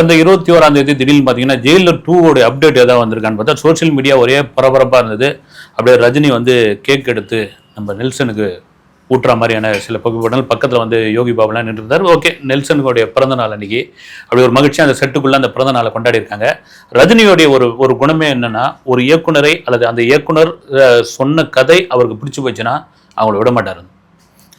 கடந்த இருபத்தி ஓராம் தேதி திடீர்னு பார்த்தீங்கன்னா ஜெயிலர் டூவோட அப்டேட் ஏதாவது வந்திருக்கான்னு பார்த்தா சோஷியல் மீடியா ஒரே பரபரப்பாக இருந்தது. அப்படியே ரஜினி வந்து கேக் எடுத்து நம்ம நெல்சனுக்கு ஊட்டுற மாதிரியான சில புகைப்படங்கள் பக்கத்தில் வந்து யோகி பாபுலாம் நின்றுருந்தார். ஓகே நெல்சனுடைய பிறந்த நாள் அன்னைக்கு அப்படி ஒரு மகிழ்ச்சியாக அந்த செட்டுக்குள்ளே அந்த பிறந்த நாளை கொண்டாடி இருக்காங்க ரஜினியோடைய ஒரு ஒரு குணமே என்னென்னா ஒரு இயக்குனரை அல்லது அந்த இயக்குனர் சொன்ன கதை அவருக்கு பிடிச்சி போச்சுன்னா அவங்கள விட மாட்டார்.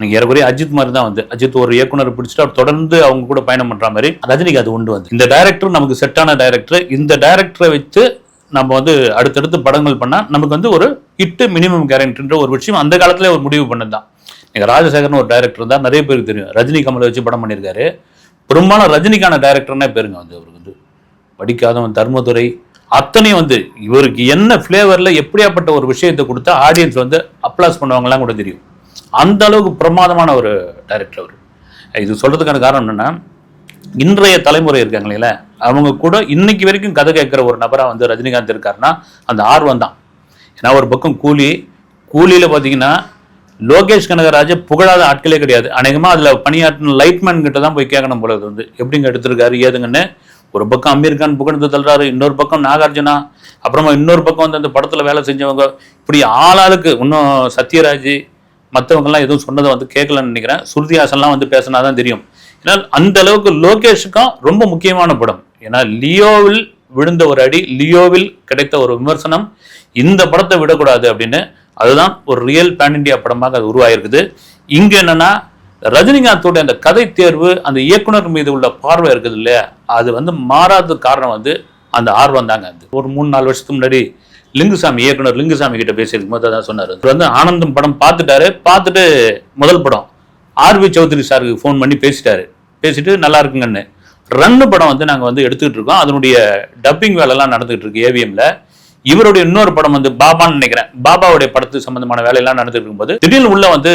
நீங்கள் ஏறக்குறைய அஜித் மாதிரி தான் வந்து. அஜித் ஒரு இயக்குனர் பிடிச்சிட்டு அவர் தொடர்ந்து அவங்க கூட பயணம் பண்ற மாதிரி ரஜினிக்கு அது உண்டு வந்து. இந்த டைரக்டர் நமக்கு செட்டான டைரக்டர் இந்த டைரக்டரை வச்சு நம்ம வந்து அடுத்தடுத்து படங்கள் பண்ணால் நமக்கு வந்து ஒரு ஹிட்டு மினிமம் கேரண்டின்ற ஒரு விஷயம் அந்த காலத்துல ஒரு முடிவு பண்ணது தான் நீங்க ராஜசேகர்னு ஒரு டைரக்டர் தான் நிறைய பேருக்கு தெரியும். ரஜினி கமலை வச்சு படம் பண்ணியிருக்காரு. பெரும்பாலும் ரஜினிக்கான டைரக்டர்னே பேருங்க வந்து அவருக்கு வந்து. படிக்காதவன் தர்மதுரை. அத்தனையும் வந்து இவருக்கு என்ன ஃப்ளேவரில் எப்படியாப்பட்ட ஒரு விஷயத்தை கொடுத்தா ஆடியன்ஸ் வந்து அப்ளாஸ் பண்ணுவாங்கலாம் கூட தெரியும். அந்த அளவுக்கு பிரமாதமான ஒரு டைரக்டர் அவர். இது சொல்றதுக்கான காரணம் என்னன்னா இன்றைய தலைமுறை இருக்காங்க இல்லைங்களா அவங்க கூட இன்னைக்கு வரைக்கும் கதை கேட்குற ஒரு நபராக வந்து ரஜினிகாந்த் இருக்காருன்னா அந்த ஆர்வம் தான். ஏன்னா ஒரு பக்கம் கூலி கூலியில் பார்த்தீங்கன்னா லோகேஷ் கனகராஜ் புகழாத ஆட்களே கிடையாது. அநேகமாக அதில் பணியாற்றின லைட்மேன் கிட்ட தான் போய் கேட்கணும் போல இது வந்து. எப்படிங்க எடுத்திருக்காரு ஏதுங்கன்னு ஒரு பக்கம் அமீர் கான் புகழ்ந்து தள்ளுறாரு இன்னொரு பக்கம் நாகார்ஜுனா அப்புறமா இன்னொரு பக்கம் வந்து அந்த படத்தில் வேலை செஞ்சவங்க இப்படி ஆளாளுக்கு இன்னும் சத்யராஜ் மற்றவங்கெல்லாம் எதுவும் சொன்னதை வந்து கேட்கலன்னு நினைக்கிறேன். சுருதி ஹாசன்லாம் வந்து பேசினா தான் தெரியும். ஏன்னா அந்த அளவுக்கு லோகேஷுக்கும் ரொம்ப முக்கியமான படம். ஏன்னா லியோவில் விழுந்த ஒரு அடி லியோவில் கிடைத்த ஒரு விமர்சனம் இந்த படத்தை விடக்கூடாது அப்படின்னு அதுதான் ஒரு ரியல் பேன் இண்டியா படமாக அது உருவாயிருக்குது. இங்கே என்னன்னா ரஜினிகாந்தோட அந்த கதை தேர்வு அந்த இயக்குனர் மீது உள்ள பார்வை இருக்குது இல்லையா? அது வந்து மாறாத காரணம் வந்து அந்த ஆர்வம் தாங்க அது. ஒரு மூணு நாலு வருஷத்துக்கு முன்னாடி லிங்குசாமி இயக்குனர் லிங்குசாமி கிட்ட பேசியிருக்கும் போது அதான் சொன்னார். இவர் வந்து ஆனந்தம் படம் பார்த்துட்டாரு. பார்த்துட்டு முதல் படம் ஆர்வி சௌத்ரி சாருக்கு ஃபோன் பண்ணி பேசிட்டாரு. பேசிட்டு நல்லா இருக்குங்கன்னு. ரன்னு படம் வந்து நாங்கள் வந்து எடுத்துக்கிட்டு இருக்கோம். அதனுடைய டப்பிங் வேலைலாம் நடந்துகிட்டு இருக்கு ஏவிஎம்ல இவருடைய இன்னொரு படம் வந்து பாபான்னு நினைக்கிறேன். பாபாவுடைய படத்து சம்பந்தமான வேலையெல்லாம் நடந்துட்டு இருக்கும்போது திடீர்னு உள்ள வந்து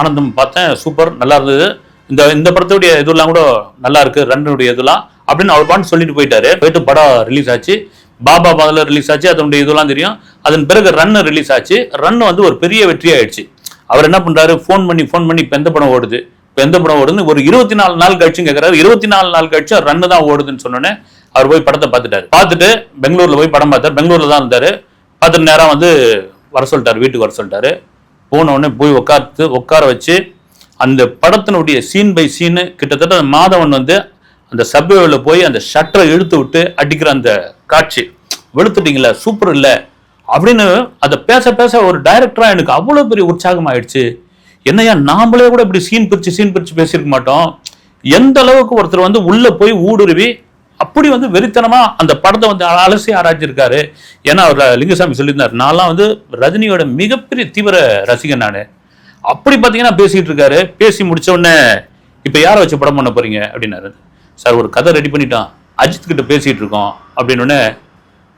ஆனந்தம் பார்த்தேன். சூப்பர் நல்லா இருந்தது. இந்த இந்த படத்துடைய இதெல்லாம் கூட நல்லா இருக்கு. ரன்னுடைய இதெல்லாம் அப்படின்னு அவர் பாட்டு சொல்லிட்டு போயிட்டாரு. போயிட்டு படம் ரிலீஸ் ஆச்சு. பாபா முதல்ல ரிலீஸ் ஆச்சு அதனுடைய இதெல்லாம் தெரியும். அதன் பிறகு ரன் ரிலீஸ் ஆச்சு. ரன் வந்து ஒரு பெரிய வெற்றி ஆயிடுச்சு. அவர் என்ன பண்றாரு? ஃபோன் பண்ணி ஃபோன் பண்ணி இப்போ எந்த படம் ஓடுது? இப்போ எந்த படம் ஓடுதுன்னு ஒரு இருபத்தி நாலு நாள் கழிச்சுன்னு கேட்கறாரு இருபத்தி நாலு நாள் கழிச்சு ரன்னு தான் ஓடுதுன்னு சொன்னோன்னே அவர் போய் படத்தை பார்த்துட்டாரு. பார்த்துட்டு பெங்களூர்ல போய் படம் பார்த்தாரு. பெங்களூர்ல தான் இருந்தாரு. பார்த்துட்டு நேரம் வந்து வர சொல்லிட்டாரு. வீட்டுக்கு வர சொல்லிட்டாரு. போன உடனே போய் உட்கார்த்து உட்கார வச்சு அந்த படத்தினுடைய சீன் பை சீனு கிட்டத்தட்ட மாதவன் வந்து அந்த சப்வேல போய் அந்த ஷட்டரை இழுத்து விட்டு அடிக்கிற அந்த காட்சி. வெளுத்துட்டீங்களா சூப்பர் இல்லை. அப்படின்னு அதை பேச பேச ஒரு டைரக்டரா எனக்கு அவ்வளோ பெரிய உற்சாகம் ஆயிடுச்சு. என்னையா நாமளே கூட இப்படி சீன் பிரிச்சு சீன் பிரிச்சு பேசியிருக்க மாட்டோம். எந்த அளவுக்கு ஒருத்தர் வந்து உள்ள போய் ஊடுருவி அப்படி வந்து வெறித்தனமா அந்த படத்தை வந்து அலசி ஆராய்ச்சிருக்காரு ஏன்னா அவர் லிங்கசாமி சொல்லியிருந்தார் நான்லாம் வந்து ரஜினியோட மிகப்பெரிய தீவிர ரசிகன் நான். அப்படி பார்த்தீங்கன்னா பேசிட்டு இருக்காரு. பேசி முடிச்ச உடனே இப்போ யாரை வச்சு படம் பண்ண போறீங்க? அப்படின்னாரு. சார் ஒரு கதை ரெடி பண்ணிட்டான். அஜித் கிட்ட பேசிட்டு இருக்கோம் அப்படின்னு உடனே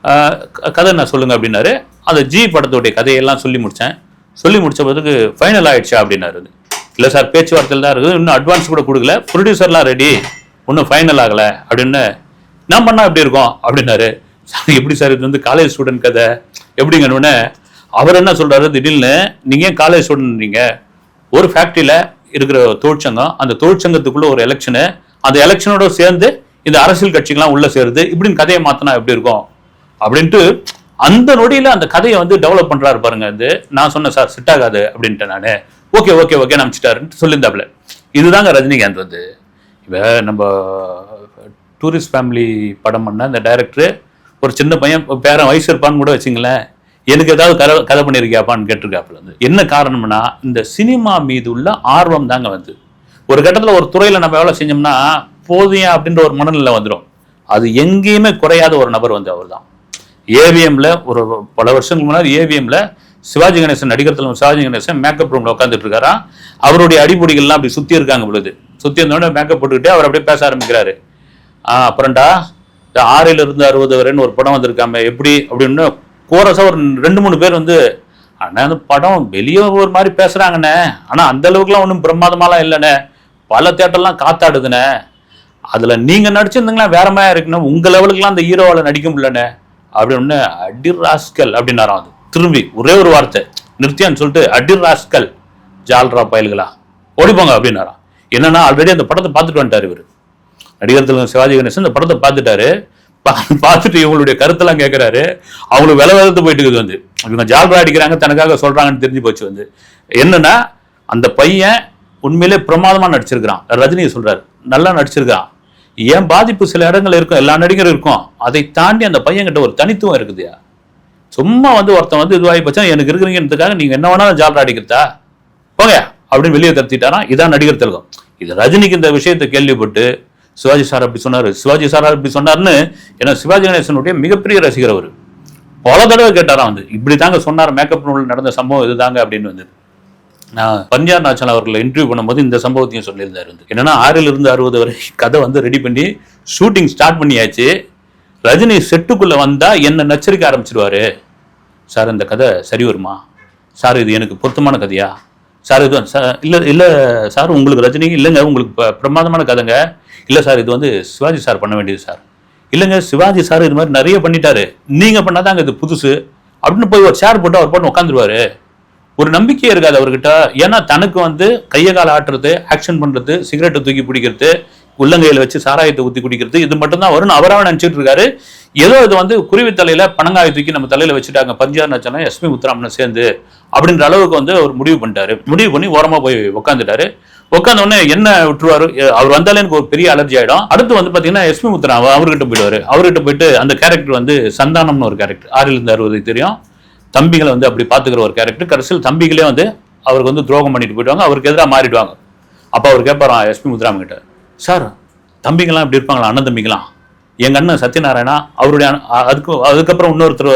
க- கதை நான் சொல்லுங்க? அப்படின்னாரு. அந்த ஜி படத்துடைய கதையெல்லாம் சொல்லி முடித்தேன் சொல்லி முடிச்ச பிறகு ஃபைனல் ஆயிடுச்சா அப்படின்னாரு. இல்லை சார் பேச்சுவார்த்தையில் தான் இருக்குது. இன்னும் அட்வான்ஸ் கூட கொடுக்கல. ப்ரொடியூசர்லாம் ரெடி இன்னும் ஃபைனல் ஆகலை. அப்படின்னு நான் பண்ணால் எப்படி இருக்கும்? அப்படின்னாரு. சார் எப்படி சார்? இது வந்து காலேஜ் ஸ்டூடெண்ட் கதை. எப்படிங்கன்னு அவர் என்ன சொல்கிறாரு திடீர்னு நீங்கள் ஏன் காலேஜ் ஸ்டூடெண்ட் நீங்கள் ஒரு ஃபேக்ட்ரியில் இருக்கிற தொழிற்சங்கம் அந்த தொழிற்சங்கத்துக்குள்ள ஒரு எலெக்ஷனு அந்த எலெக்ஷனோட சேர்ந்து இந்த அரசியல் கட்சிகள்லாம் உள்ள சேருது. இப்படின்னு கதையை மாத்தினா எப்படி இருக்கும்? அப்படின்ட்டு அந்த நொடியில அந்த கதையை வந்து டெவலப் பண்றாரு பாருங்க இது. நான் சொன்னேன் சார் செட் ஆகாது அப்படின்ட்டு நான். ஓகே ஓகே ஓகே நம்பிச்சிட்டாருன்ட்டு சொல்லியிருந்தாப்புல. இதுதாங்க ரஜினிகாந்த் வந்து. இவ நம்ம டூரிஸ்ட் ஃபேமிலி படம் பண்ண இந்த டைரக்டர் ஒரு சின்ன பையன் பேரன் வயசு இருப்பான்னு கூட வச்சுங்களேன். எனக்கு ஏதாவது கதை கதை பண்ணியிருக்கியாப்பான்னு கேட்டிருக்காப்புல வந்து. என்ன காரணம்னா இந்த சினிமா மீது உள்ள ஆர்வம் தாங்க வந்து. ஒரு கட்டத்தில் ஒரு துறையில் நம்ம எவ்வளோ செஞ்சோம்னா போதியா அப்படின்ற ஒரு மனநிலை வந்துடும் அது எங்கேயுமே குறையாத ஒரு நபர் வந்து அவர் தான் ஏவிஎம்ல ஒரு பல வருஷங்களுக்கு முன்னாடி ஏவிஎம்ல சிவாஜி கணேசன் நடிகர் தலைவர் சிவாஜி கணேசன் மேக்கப் ரூம்ல உட்காந்துட்டு இருக்காரா? அவருடைய அடிப்பொடிகள்லாம் அப்படி சுத்தி இருக்காங்க பொழுது. சுத்தி இருந்தோடனே மேக்கப் போட்டுக்கிட்டே அவர் அப்படியே பேச ஆரம்பிக்கிறாரு. ஆ அப்புறம்டா இந்த ஆறில இருந்து அறுபது வரைன்னு ஒரு படம் வந்திருக்காம எப்படி அப்படின்னு கோரஸா ஒரு ரெண்டு மூணு பேர் வந்து அண்ணா அந்த படம் வெளியே ஒரு மாதிரி பேசுறாங்கண்ணே. ஆனால் அந்த அளவுக்குலாம் ஒன்றும் பிரமாதமாலாம் இல்லைண்ணே. பல தேட்டர்லாம் காத்தாடுதுண்ணே அதில் நீங்கள் நடிச்சிருந்தீங்களா வேற மாதிரி இருக்குண்ணே உங்கள் லெவலுக்குலாம் அந்த ஹீரோவில் நடிக்க முடியலண்ணே அப்படின்னு அடிர் ராஸ்கல் அப்படின்னாராம் அது. திரும்பி ஒரே ஒரு வார்த்தை நிறுத்தியான்னு சொல்லிட்டு அடிர் ராஸ்கல் ஜால்ரா பயல்களா ஓடிப்போங்க அப்படின்னாராம் என்னன்னா ஆல்ரெடி அந்த படத்தை பார்த்துட்டு வந்துட்டார் இவர். நடிகர் திலகம் சிவாஜி கணேசன் இந்த படத்தை பார்த்துட்டாரு. பா- பார்த்துட்டு இவங்களுடைய கருத்தெல்லாம் கேட்குறாரு அவங்களுக்கு வில விலத்து போயிட்டு இருக்குது வந்து. இவங்க ஜால்ரா அடிக்கிறாங்க தனக்காக சொல்கிறாங்கன்னு தெரிஞ்சு போச்சு வந்து. என்னன்னா அந்த பையன் உண்மையிலே பிரமாதமாக நடிச்சிருக்கிறான். ரஜினியை சொல்கிறார் நல்லா நடிச்சிருக்கான் ஏன் பாதிப்பு சில இடங்கள் இருக்கும் எல்லா நடிகரும் இருக்கும். அதை தாண்டி அந்த பையன்கிட்ட ஒரு தனித்துவம் இருக்குதுயா சும்மா வந்து ஒருத்தன் வந்து இதுவாகி போச்சா எனக்கு இருக்கிறீங்கன்றதுக்காக நீங்கள் என்ன வேணாலும் ஜால்ரா அடிக்கிறதா? போங்க அப்படின்னு வெளியே தடுத்திட்டாராம் இதான் நடிகர் திலகம். இது ரஜினிக்கு இந்த விஷயத்தை கேள்விப்பட்டு சிவாஜி சார் அப்படி சொன்னார். சிவாஜி சார் அப்படி சொன்னாருன்னு ஏன்னா சிவாஜி கணேசனுடைய மிகப்பெரிய ரசிகர் அவர். பல தடவை கேட்டாராம் வந்து இப்படி தாங்க சொன்னார் மேக்கப் நூல் நடந்த சம்பவம் இதுதாங்க அப்படின்னு வந்து. நான் பஞ்சார் நாச்சல் அவர்களை இன்டர்வியூ பண்ணும்போது இந்த சம்பவத்தையும் சொல்லியிருந்தார் வந்து. என்னன்னா ஆறில் இருந்து அறுபது வரை கதை வந்து ரெடி பண்ணி ஷூட்டிங் ஸ்டார்ட் பண்ணியாச்சு. ரஜினி செட்டுக்குள்ள வந்தா என்ன நச்சரிக்க ஆரம்பிச்சிருவாரு. சார் இந்த கதை சரி வருமா? சார் இது எனக்கு பொருத்தமான கதையா? சார் இது சார் இல்லை இல்லை சார் உங்களுக்கு ரஜினி இல்லைங்க உங்களுக்கு ப- பிரமாதமான கதைங்க. இல்லை சார் இது வந்து சிவாஜி சார் பண்ண வேண்டியது சார். இல்லைங்க சிவாஜி சார் இது மாதிரி நிறைய பண்ணிட்டாரு. நீங்கள் பண்ணாதாங்க இது புதுசு. அப்படின்னு போய் ஒரு சேர் போட்டு அவர் போட்டு உட்காந்துருவாரு ஒரு நம்பிக்கையே இருக்காது அவர்கிட்ட. ஏன்னா தனக்கு வந்து கையை கால ஆட்டுறது ஆக்ஷன் பண்றது சிகரெட்டை தூக்கி பிடிக்கிறது உள்ளங்கையில் வச்சு சாராயத்தை ஊத்தி குடிக்கிறது இது மட்டும்தான் வரும்னு அவராக நினைச்சிட்டு இருக்காரு. ஏதோ இது வந்து குருவி தலையில பனங்காயை தூக்கி நம்ம தலையில வச்சுட்டாங்க. பஞ்சார் நச்சனா எஸ்பி முத்துராமனை சேர்ந்து அப்படின்ற அளவுக்கு வந்து அவர் முடிவு பண்ணிட்டாரு. முடிவு பண்ணி ஓரமா போய் உட்காந்துட்டாரு உட்காந்த உடனே என்ன விட்டுருவாரு? அவர் வந்தாலே எனக்கு ஒரு பெரிய அலர்ஜி ஆயிடும். அடுத்து வந்து பாத்தீங்கன்னா எஸ்மி முத்துராம அவர்கிட்ட போயிடுவாரு. அவர்கிட்ட போயிட்டு அந்த கேரக்டர் வந்து சந்தானம்னு ஒரு கேரக்டர் ஆறிலிருந்து அறுபது தெரியும். தம்பிகளை வந்து அப்படி பார்த்துக்கிற ஒரு கேரக்டர் கடைசியில் தம்பிகளே வந்து அவருக்கு வந்து துரோகம் பண்ணிட்டு போயிடுவாங்க. அவருக்கு எதிராக மாறிடுவாங்க. அப்போ அவர் கேட்பாராம் எஸ்பி முத்துராமன் கிட்ட சார் தம்பிங்களாம் இப்படி இருப்பாங்களா? அண்ணன் தம்பிங்களாம் எங்க அண்ணன் சத்யநாராயணா அவருடைய அதுக்கு அதுக்கப்புறம் இன்னொருத்தர்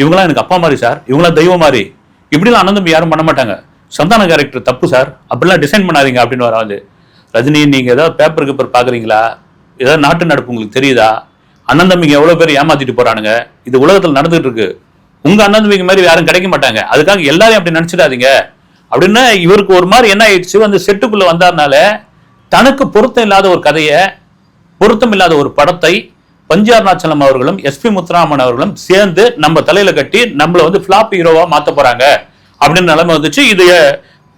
இவங்களாம் எனக்கு அப்பா மாதிரி சார். இவங்களாம் தெய்வம் மாதிரி. இப்படிலாம் அண்ணன் தம்பி யாரும் பண்ண மாட்டாங்க. சந்தான கேரக்டர் தப்பு சார். அப்படிலாம் டிசைன் பண்ணாதீங்க அப்படின்னு வர வந்து. ரஜினி நீங்கள் ஏதாவது பேப்பர் கீப்பர் பார்க்குறீங்களா? ஏதாவது நாட்டு நடப்பு உங்களுக்கு தெரியுதா? அண்ணன் தம்பிங்க எவ்வளோ பேர் ஏமாத்திட்டு போகிறானுங்க இது உலகத்தில் நடந்துகிட்டு இருக்கு. உங்க அண்ணன் தம்பிக்கு மாதிரி யாரும் கிடைக்க மாட்டாங்க. அதுக்காக எல்லாரையும் அப்படி நினைச்சிடாதீங்க. அப்படின்னு இவருக்கு ஒரு மாதிரி என்ன ஆயிடுச்சு? வந்து செட்டுக்குள்ள வந்தாருனால தனக்கு பொருத்தம் இல்லாத ஒரு கதையை பொருத்தம் இல்லாத ஒரு படத்தை பஞ்சார் நாச்சலம் அவர்களும் எஸ்பி முத்துராமன் அவர்களும் சேர்ந்து நம்ம தலையில கட்டி நம்மளை வந்து ஃபிளாப் ஹீரோவா மாத்த போறாங்க. அப்படின்னு நிலைமை வந்துச்சு. இது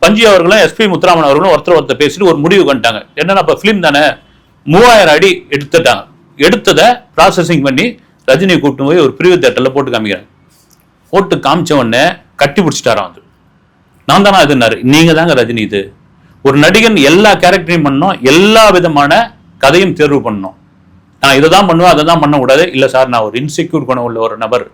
பஞ்சி அவர்களும் எஸ்பி முத்துராமன் அவர்களும் ஒருத்தர் ஒருத்தர் பேசிட்டு ஒரு முடிவு பண்ணிட்டாங்க. என்னன்னா இப்ப ஃபிலிம் தானே? மூவாயிரம் அடி எடுத்துட்டாங்க. எடுத்ததை ப்ராசஸிங் பண்ணி ரஜினியை கூப்பிட்டு போய் ஒரு பிரிவு தேட்டரில் போட்டு காமிக்கிறாங்க. போட்டு காமிச்ச உடனே கட்டி பிடிச்சிட்டாராம் அது. நான் தானே இதுனாரு நீங்க தாங்க ரஜினி இது. ஒரு நடிகன் எல்லா கேரக்டரையும் பண்ணோம் எல்லா விதமான கதையும் தேர்வு பண்ணோம் நான் இதை தான் பண்ணுவேன் அதை தான் பண்ணக்கூடாது இல்லை சார் நான் ஒரு இன்செக்யூர் குணம் உள்ள ஒரு நபர்.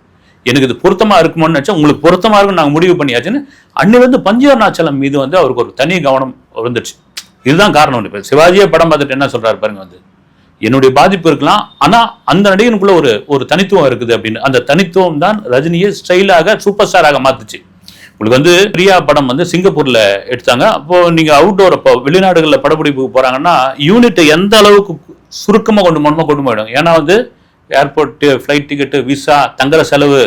எனக்கு இது பொருத்தமாக இருக்குமோன்னு நினைச்சா உங்களுக்கு பொருத்தமாக இருக்கும் நாங்கள் முடிவு பண்ணியாச்சுன்னு அன்னை வந்து பஞ்சவர்ணாச்சலம் மீது வந்து அவருக்கு ஒரு தனி கவனம் வந்துடுச்சு இதுதான் காரணம். இப்போ சிவாஜியே படம் பார்த்துட்டு என்ன சொல்கிறாரு பாருங்க வந்து. என்னுடைய பாதிப்பு இருக்கலாம். ஆனா அந்த நடிகனுக்குள்ள ஒரு ஒரு தனித்துவம் இருக்குது அப்படின்னு. அந்த தனித்துவம் தான் ரஜினியை ஸ்டைலாக சூப்பர் ஸ்டாராக மாத்துச்சு. உங்களுக்கு வந்து பிரியா படம் வந்து சிங்கப்பூர்ல எடுத்தாங்க. அப்போ நீங்க அவுட்டோர் அப்போ வெளிநாடுகளில் படப்பிடிப்புக்கு போறாங்கன்னா யூனிட்டை எந்த அளவுக்கு சுருக்கமாக கொண்டு போகணுமோ கொண்டு போயிடும். ஏன்னா வந்து ஏர்போர்ட்டு ஃப்ளைட் டிக்கெட்டு விசா தங்குற செலவு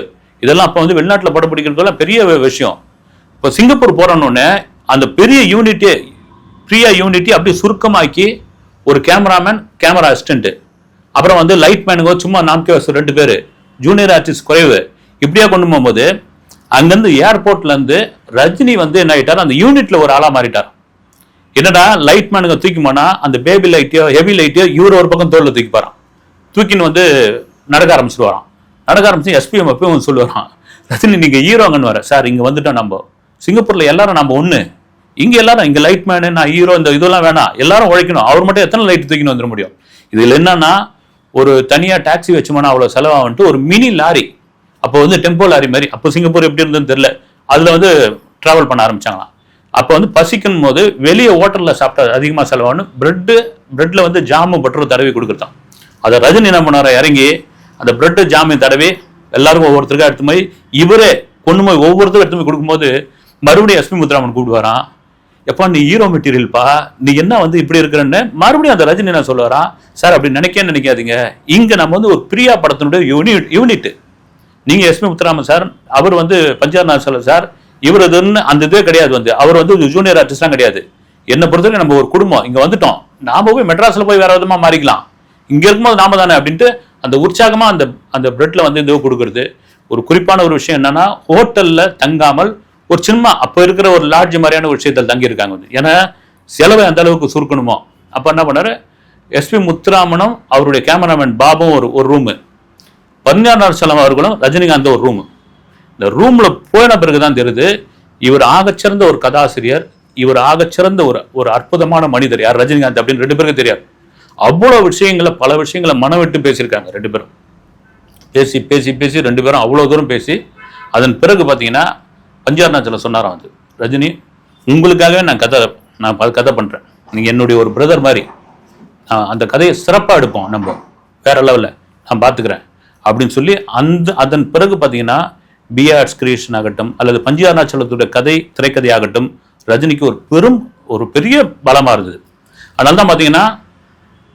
இதெல்லாம் அப்போ வந்து வெளிநாட்டில் படப்பிடிக்கிறதுலாம் பெரிய விஷயம். இப்போ சிங்கப்பூர் போறோன்னொன்னே அந்த பெரிய யூனிட்டே பிரியா யூனிட்டி அப்படி சுருக்கமாக்கி ஒரு கேமராமேன் கேமரா அசிஸ்டன்ட் அப்புறம் வந்து லைட் மேனுங்க சும்மா நாம்கே வசூல் ரெண்டு பேர். ஜூனியர் ஆர்டிஸ்ட் குறைவு. இப்படியா கொண்டு போகும்போது அங்கேருந்து ஏர்போர்ட்லேருந்து ரஜினி வந்து என்ன ஆகிட்டார் அந்த யூனிட்டில் ஒரு ஆளாக மாறிட்டார். என்னடா லைட் மேனுங்க தூக்கி போனால் அந்த பேபி லைட்டையோ ஹெவி லைட்டையோ இவர் ஒரு பக்கம் தோளில் தூக்கி போகிறான் தூக்கின்னு வந்து நடக்க வரான் நடக்க ஆரம்பிச்சு எஸ்பிஎம் எப்பயும் சொல்லுவான் ரஜினி நீங்கள் ஹீரோங்கன்னு வர. சார் இங்கே வந்துட்டோம் நம்ம. சிங்கப்பூரில் எல்லாரும் நம்ம ஒன்று இங்க எல்லாரும் இங்க லைட் மேனு நான் ஹீரோ இந்த இதெல்லாம் வேணாம். எல்லாரும் உழைக்கணும். அவர் மட்டும் எத்தனை லைட் தூக்கின்னு வந்துட முடியும்? இதுல என்னன்னா ஒரு தனியா டாக்ஸி வச்சோம்னா அவ்வளவு செலவாகன்ட்டு ஒரு மினி லாரி அப்போ வந்து டெம்போ லாரி மாதிரி. அப்போ சிங்கப்பூர் எப்படி இருந்ததுன்னு தெரியல. அதுல வந்து டிராவல் பண்ண ஆரம்பிச்சாங்களாம். அப்போ வந்து பசிக்கும் போது வெளியே ஹோட்டலில் சாப்பிட்டா அதிகமாக செலவாகணும் பிரெட்டு பிரெட்டில் வந்து ஜாமு பட்டரும் தடவி கொடுக்குறதான் அதை ரஜினி என்ன பண்ணார இறங்கி அந்த பிரெட்டு ஜாமையும் தடவி எல்லாருக்கும் ஒவ்வொருத்தருக்கும் எடுத்து போய் இவரே கொண்டு போய் ஒவ்வொருத்தரும் எடுத்து போய் கொடுக்கும்போது மறுபடியும் எஸ்பி முத்துராமன் வரான் எப்பா நீ ஹீரோ மெட்டீரியல்ப்பா நீ என்ன வந்து இப்படி இருக்கிறன்னு மறுபடியும் அந்த ரஜினி என்ன சொல்லுவாராம் சார் அப்படி நினைக்க நினைக்காதீங்க. இங்க நம்ம வந்து ஒரு பிரியா படத்தினுடைய யூனிட் யூனிட் நீங்க எஸ்பி முத்துராமன் சார் அவர் வந்து பஞ்சார் சார் சார் இவர் இதுன்னு அந்த இதே கிடையாது வந்து. அவர் வந்து ஜூனியர் ஆர்டிஸ்ட்லாம் கிடையாது. என்னை பொறுத்தவரைக்கும் நம்ம ஒரு குடும்பம். இங்க வந்துட்டோம். நாம போய் மெட்ராஸ்ல போய் வேற விதமா மாறிக்கலாம். இங்க இருக்கும்போது நாம தானே அப்படின்ட்டு அந்த உற்சாகமா அந்த அந்த பிரெட்ல வந்து இந்த கொடுக்கறது. ஒரு குறிப்பான ஒரு விஷயம் என்னன்னா ஹோட்டல்ல தங்காமல் ஒரு சின்ன அப்போ இருக்கிற ஒரு லாட்ஜ் மாதிரியான ஒரு விஷயத்தில் தங்கி இருக்காங்க வந்து. ஏன்னா செலவை அந்த அளவுக்கு சுருக்கணுமோ? அப்போ என்ன பண்ணார்? எஸ்பி முத்துராமனும் அவருடைய கேமராமேன் பாபும் ஒரு ஒரு ரூமு பதினாறு செலவு அவர்களும் ரஜினிகாந்த் ஒரு ரூமு இந்த ரூமில் போயின பிறகு தான் தெரியுது இவர் ஆகச்சிறந்த ஒரு கதாசிரியர் இவர் ஆகச்சிறந்த ஒரு ஒரு அற்புதமான மனிதர். யார்? ரஜினிகாந்த் அப்படின்னு ரெண்டு பேருக்கும் தெரியாது. அவ்வளோ விஷயங்களை பல விஷயங்களை மனம் விட்டு பேசியிருக்காங்க ரெண்டு பேரும். பேசி பேசி பேசி ரெண்டு பேரும் அவ்வளோ தூரம் பேசி அதன் பிறகு பார்த்தீங்கன்னா பஞ்சாருணாச்சலம் சொன்னாராம் வந்து ரஜினி உங்களுக்காகவே நான் கதை நான் ப- கதை பண்ணுறேன் நீங்கள் என்னுடைய ஒரு பிரதர் மாதிரி அந்த கதையை சிறப்பாக எடுப்போம் நம்ம. வேற லெவலில் நான் பார்த்துக்கிறேன் அப்படின்னு சொல்லி அந்த அதன் பிறகு பார்த்தீங்கன்னா பிஆர்ஸ் கிரியேஷன் ஆகட்டும் அல்லது பஞ்சு அருணாச்சலத்துடைய கதை திரைக்கதை ஆகட்டும் ரஜினிக்கு ஒரு பெரும் ஒரு பெரிய பலமாக இருந்தது. அதனால தான் பார்த்தீங்கன்னா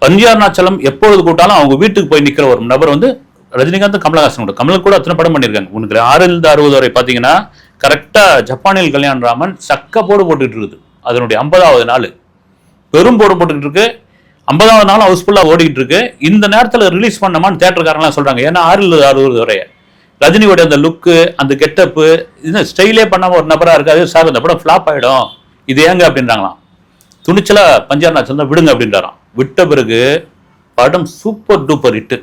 பஞ்சாருணாச்சலம் எப்பொழுது கூட்டாலும் அவங்க வீட்டுக்கு போய் நிற்கிற ஒரு நபர் வந்து ரஜினிகாந்த் கமலஹாசன் கூட. கமல் கூட அத்தனை படம் பண்ணியிருக்காங்க. உனக்கு ஆறிலிருந்து அறுபது வரை பார்த்தீங்கன்னா கரெக்டாக ஜப்பானில் கல்யாண ராமன் சக்க போடு போட்டுக்கிட்டு இருக்குது. அதனுடைய ஐம்பதாவது நாள். பெரும் போடு போட்டுக்கிட்டு இருக்கு. ஐம்பதாவது நாள் ஹவுஸ்ஃபுல்லாக ஓடிக்கிட்டு இருக்கு. இந்த நேரத்தில் ரிலீஸ் பண்ணமான்னு தேட்டருக்காரங்களாம் சொல்கிறாங்க ஏன்னா ஆறில் அறுபது வரைய ரஜினியோட அந்த லுக்கு அந்த கெட்டப்பு இது ஸ்டைலே பண்ணாமல் ஒரு நபராக இருக்காது. சார் அந்த படம் ஃப்ளாப் ஆகிடும் இது ஏங்க அப்படின்றாங்களாம். துணிச்சலா பஞ்சாரநாச்சல் தான் விடுங்க அப்படின்றாராம். விட்ட பிறகு படம் சூப்பர் டூப்பர் ஹிட்டு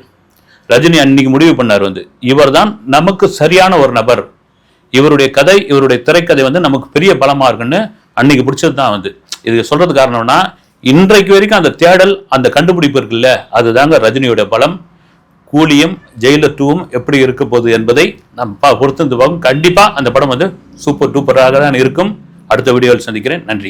ரஜினி அன்னைக்கு முடிவு பண்ணார் வந்து. இவர்தான் நமக்கு சரியான ஒரு நபர். இவருடைய கதை இவருடைய திரைக்கதை வந்து நமக்கு பெரிய பலமா இருக்குன்னு அன்னைக்கு பிடிச்சது தான் வந்து. இது சொல்றது காரணம்னா இன்றைக்கு வரைக்கும் அந்த தேடல் அந்த கண்டுபிடிப்பு இருக்குல்ல அதுதாங்க ரஜினியோட பலம். கூலியும் ஜெயிலர் டூவும் எப்படி இருக்க போகுது என்பதை நாம் பா- பொறுத்து பார்க்கும் கண்டிப்பா அந்த படம் வந்து சூப்பர் டூப்பராக தான் இருக்கும். அடுத்த வீடியோவில் சந்திக்கிறேன். நன்றி.